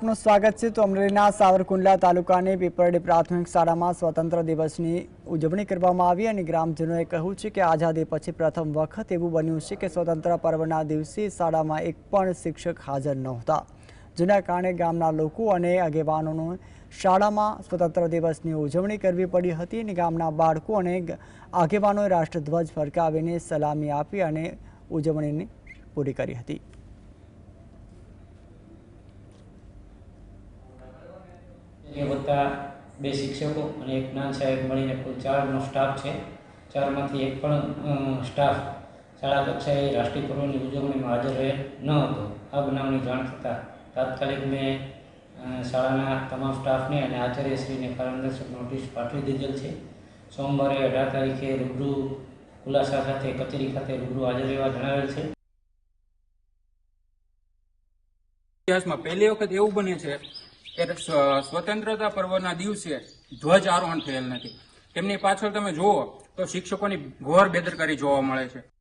આપનું સ્વાગત છે. તો અમરેલીના સાવરકુંડલા તાલુકાની પીપરડી પ્રાથમિક શાળામાં સ્વતંત્ર દિવસની ઉજવણી કરવામાં આવી અને ગ્રામજનોએ કહ્યું છે કે આઝાદી પછી પ્રથમ વખત એવું બન્યું છે કે સ્વતંત્ર પર્વના દિવસે શાળામાં એક પણ શિક્ષક હાજર નહોતા. જેના કારણે ગામના લોકો અને આગેવાનોને શાળામાં સ્વતંત્ર દિવસની ઉજવણી કરવી પડી હતી અને ગામના બાળકો અને આગેવાનોએ રાષ્ટ્રધ્વજ ફરકાવીને સલામી આપી અને ઉજવણીની પૂરી કરી હતી. વત્તા બે શિક્ષકો અને એક જ્ઞાન સાહેબ મળીને કુલ ચારનો સ્ટાફ છે. ચારમાંથી એક પણ સ્ટાફ શાળા કક્ષાએ રાષ્ટ્રીય પર્વની ઉજવણીમાં હાજર રહે ન હતો. આ બનાવની જાણ થતાં તાત્કાલિક મેં શાળાના તમામ સ્ટાફને અને આચાર્યશ્રીને કારણદર્શક નોટિસ પાઠવી દીધેલ છે. સોમવારે અઢાર તારીખે રૂબરૂ ખુલાસા સાથે કચેરી ખાતે રૂબરૂ હાજર રહેવા જણાવેલ છે. ઇતિહાસમાં પહેલી વખત એવું બને છે સ્વ- સ્વતંત્રતા પર્વના દિવસે ધ્વજ આરોહણ થયેલ નથી. તેમની પાછળ તમે જુઓ તો શિક્ષકોની ઘોર બેદરકારી જોવા મળે છે.